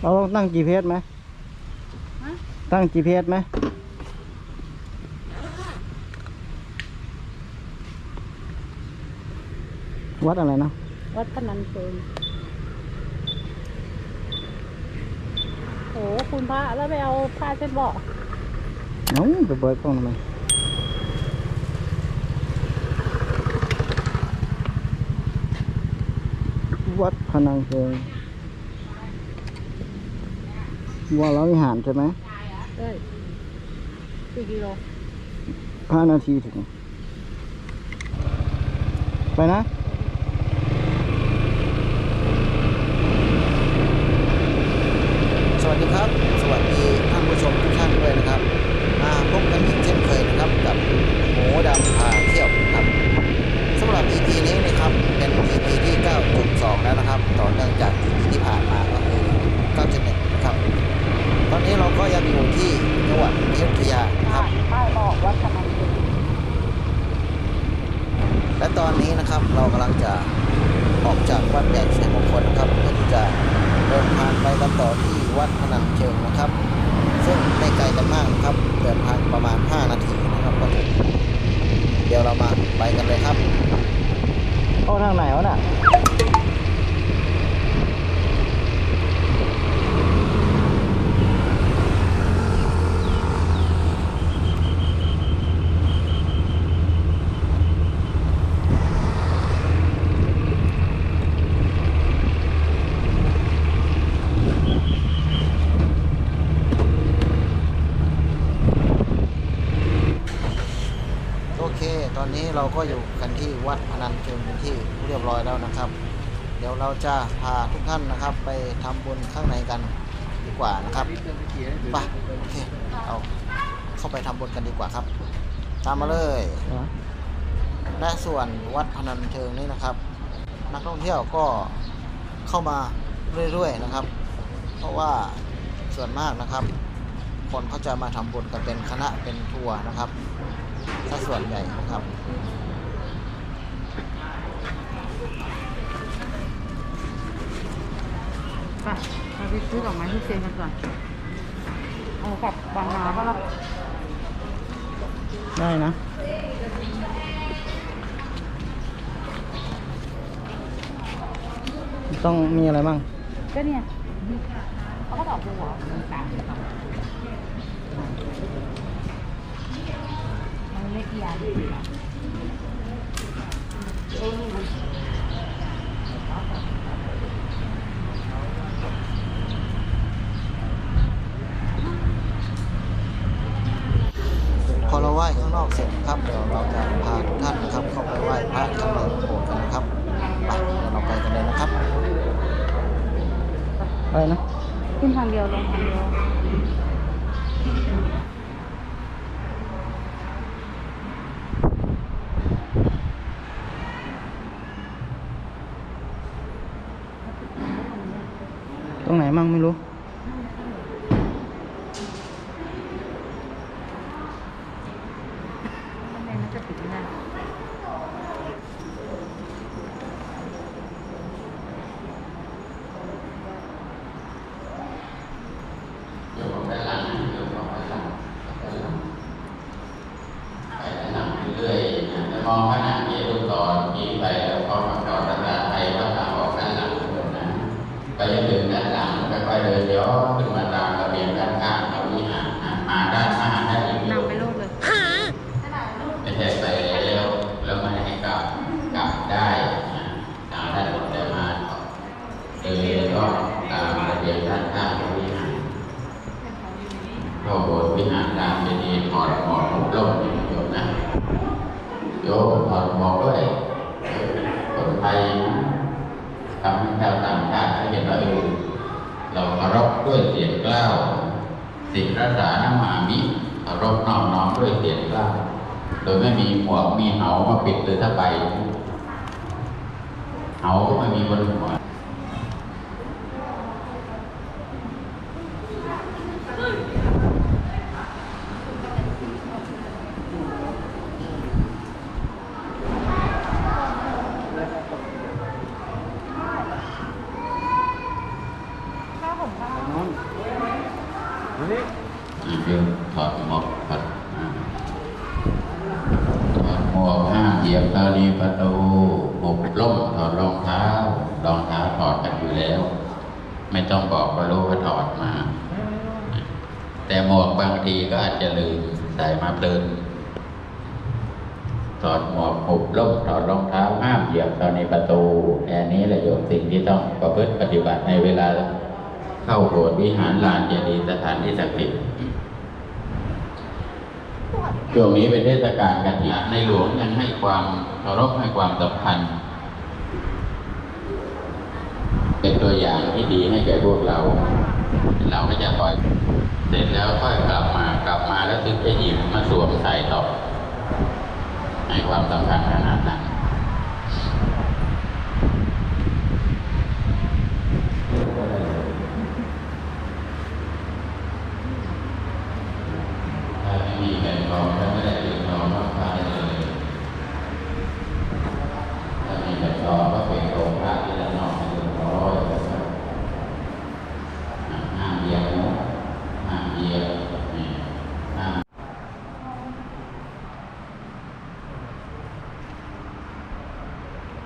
เราต้องตั้ง GPS ไหมฮะตั้ง GPS ไหมวัดอะไรนะ วัดพนันเชิงโอ้คุณพระแล้วไปเอาผ้าเช็ดเบาะเอ้าไปเบิดกล้องทำไมวัดพนังเชิง วรวิหารใช่ไหมได้สี่กิโลห้านาทีถึง ไปนะ สวัสดีครับ สวัสดีท่านผู้ชมทุกท่านด้วยนะครับ มาพบกันอีกเช่นเคยนะครับ กับหมูดำพาเที่ยวครับสำหรับ EP นี้นะครับเป็น EP ที่ 9.2 แล้วนะครับ ต่อเนื่องจาก EP ที่ผ่านมาก็คือ 9.1 นะครับ ตอนนี้เราก็ยังอยู่ที่จังหวัดอยุธยานะครับ ป้ายบอกวัดพนันเชิง และตอนนี้นะครับเรากำลังจะออกจากวัดใหญ่ชัยมงคลนะครับเพื่อที่จะเดินทางไปกันต่อที่ วัดพนันเชิงนะครับ ซึ่งไม่ไกลกันมากนะครับ เดินทางประมาณ 5 นาทีนะครับก็ถึงเดี๋ยวเรามาไปกันเลยครับเข้าทางไหนวะน่ะโอเค ตอนนี้เรา ก็อยู่กันที่วัดพนัญเชิงเป็นที่เรียบร้อยแล้วนะครับ เดี๋ยวเราจะพาทุกท่านนะครับ ไปทำบุญข้างในกันดีกว่านะครับไปโอเคเอาเข้าไปทำบุญกันดีกว่าครับ ตามมาเลยและส่วนวัดพนัญเชิงนี้นะครับ นักท่องเที่ยวก็เข้ามาเรื่อยๆนะครับ เพราะว่าส่วนมากนะครับ คนเขาจะมาทำบุญกันเป็นคณะเป็นทัวร์นะครับถ้าส่วนใหญ่นะครับ ไปเราไปซื้อดอกไม้ที่เชียงกันก่อนเอากลับบางนาก็แล้วได้นะต้องมีอะไรบ้าง ก็เนี่ยเขาก็ดอกบัวต่างมันเล็กใหญ่ พอเราไหว้ข้างนอกเสร็จครับเดี๋ยวเราจะพาทุกท่านนะครับ เข้าไปไหว้พระข้างในโบสถ์กันนะครับไปเดี๋ยวเราไปกันเลยนะครับไปนะ ขึ้นทางเดียวลงทางเดียว ตรงไหนมั่งไม่รู้ทำ ดินย้อนขึ้นมาตามระเบียงด้านข้างเราวิหารนะมาด้านหน้าได้อีกนำไปโลดเลยไม่ใช่ไปแล้วแล้วไม่ให้กลับกลับได้นะทางด้านบนได้มาเดินก็ตามระเบียงด้านข้างเราวิหารเข้าโบสถ์วิหารตามเจดีย์ถอดหมอนหุบล่มนี่โยมนะโยมถอดหมอกด้วยคนไทยทำให้ชาวต่างชาติให้เห็นว่าเออ เราเคารพด้วยเสียงกล้าวสิ่งรักษาน้ำมามิเคารพน้อมน้อมด้วยเสียงกล้าวโดยไม่มีหมวกมีเหามาปิดหรือถ้าไปเหาก็ไม่มีบนหัว มถอดรองเท้ารองเท้าถอดกันอยู่แล้ว ไม่ต้องบอกก็รู้ว่าถอดมา แต่หมวกบางทีก็อาจจะลืมใส่มาเพลินถอดหมวกหุบล่มถอดรองเท้าห้ามเหยียบตอนในประตูแอนนี้แหละโยมสิ่งที่ต้องประพฤติปฏิบัติในเวลา เข้าโบสถ์วิหารลานเจดีย์สถานที่ศักดิ์สิทธิ์ ช่วงนี้เป็นเทศกาลกันถินในหลวงยังให้ความเคารพให้ความสำคัญ เป็นตัวอย่างที่ดีให้แก่พวกเรา เราก็จะปล่อยเสร็จแล้วค่อยกลับมากลับมาแล้วถึงจะหยิบมาสวมใส่ต่อให้ความสำคัญขนาดนั้น ถ้าไม่ มีแผ่นรองถ้าไม่ได้ติดรองก็พาได้เลย ถ้ามีแผ่นรองก็เป็นโรงพระที่ด้านนอกให้เรียบร้อยนะครับอ่าห้ามเหยียบนะห้ามเหยียบนี่ห้าม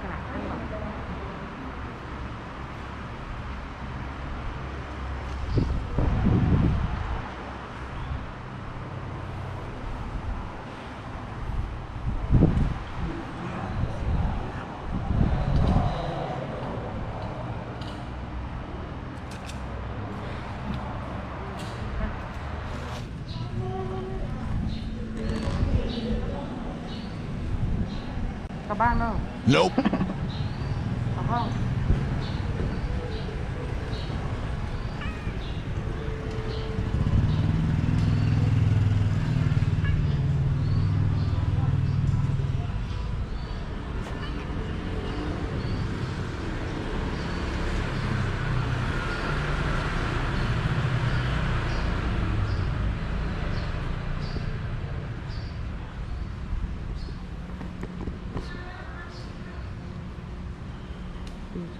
กระดาษให้ก่อน กลั บบ้านแล้ว Nope. กลับห้อง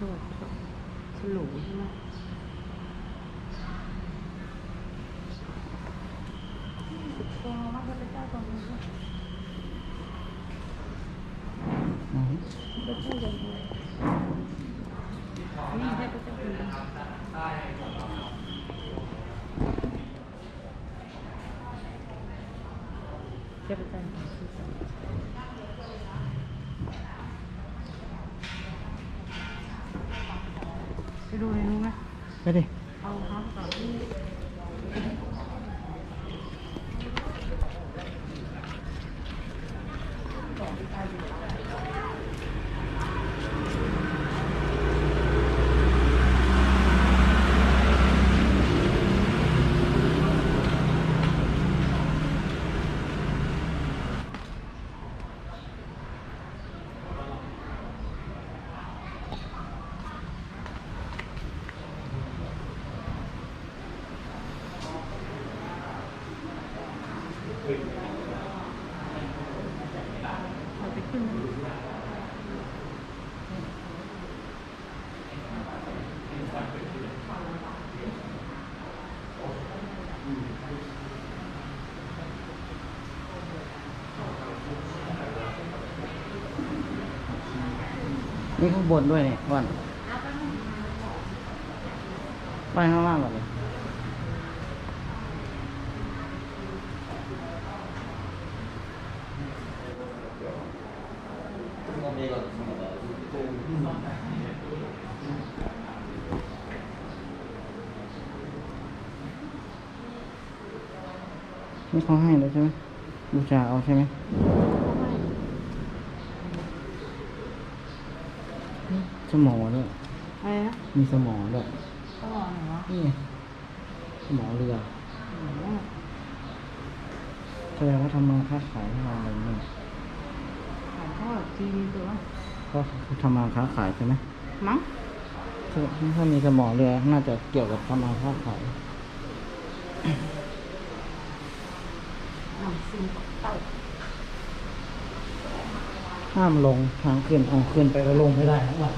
โชดฉลูใช่ไหมตัวมันจะเป็นเจ้าตรงนี้ด้วยเป็นเจ้าตรงนี้นี่ให้พระเจ้าตรงนี้เจ้าพระเจ้าตรงนี้ไปดูในนู้นไหม ไปดิ เอาครับก่อน เราไปขึ้นนะ นี่ข้างบนด้วยเนี่ยวันไปข้างล่างก่อนเลยนี่เขาให้แล้วใช่ไหมบูชาเอาใช่ไหม สมอด้วยอะไรนะมีสมอด้วยต้องรอหน่อยวะนี่ไงสมอเรือโอ้โหแสดงว่าทำมาค้าขายให้เราอะไรเนี่ยถ่ายทอดจีนตัวก็ทำมาค้าขายใช่ไหมมั้งถ้าถ้ามีสมอเรือน่าจะเกี่ยวกับทำมาค้าขายน้ำซิมเต้า ห้ามลงทางขึ้นเอาขึ้นไปแล้วลงไม่ได้ว่ะ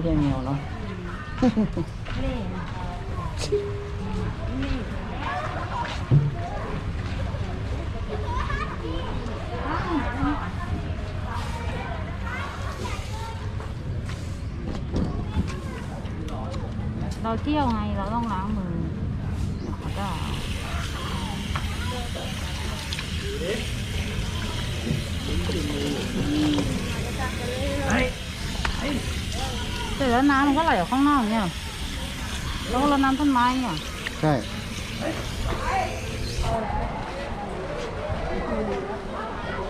ไม่ใช่แมวเนาะเราเที่ยวไงเราต้องล้างมือแล้วก็เสร็จ แล้วน้ำมันก็ไหลออกข้างนอกเนี่ยแล้วก็รดน้ำต้นไม้เนี่ยใช่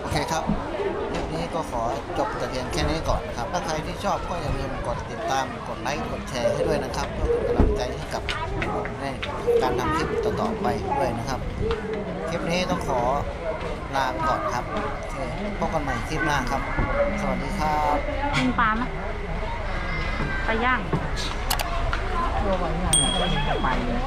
โอเคครับคลิปนี้ก็ขอจบแต่เพียงแค่นี้ก่อนนะครับ ถ้าใครที่ชอบก็อย่าลืมกดติดตามกดไลค์กดแชร์ให้ด้วยนะครับเพื่อเป็นกำลังใจให้กับผมในการทำคลิปต่อๆไปด้วยนะครับ คลิปนี้ต้องขอลาไปก่อนครับโอเคพบกันใหม่คลิปหน้าครับ สวัสดีครับกินปลาไหม ไปย่างไปเลย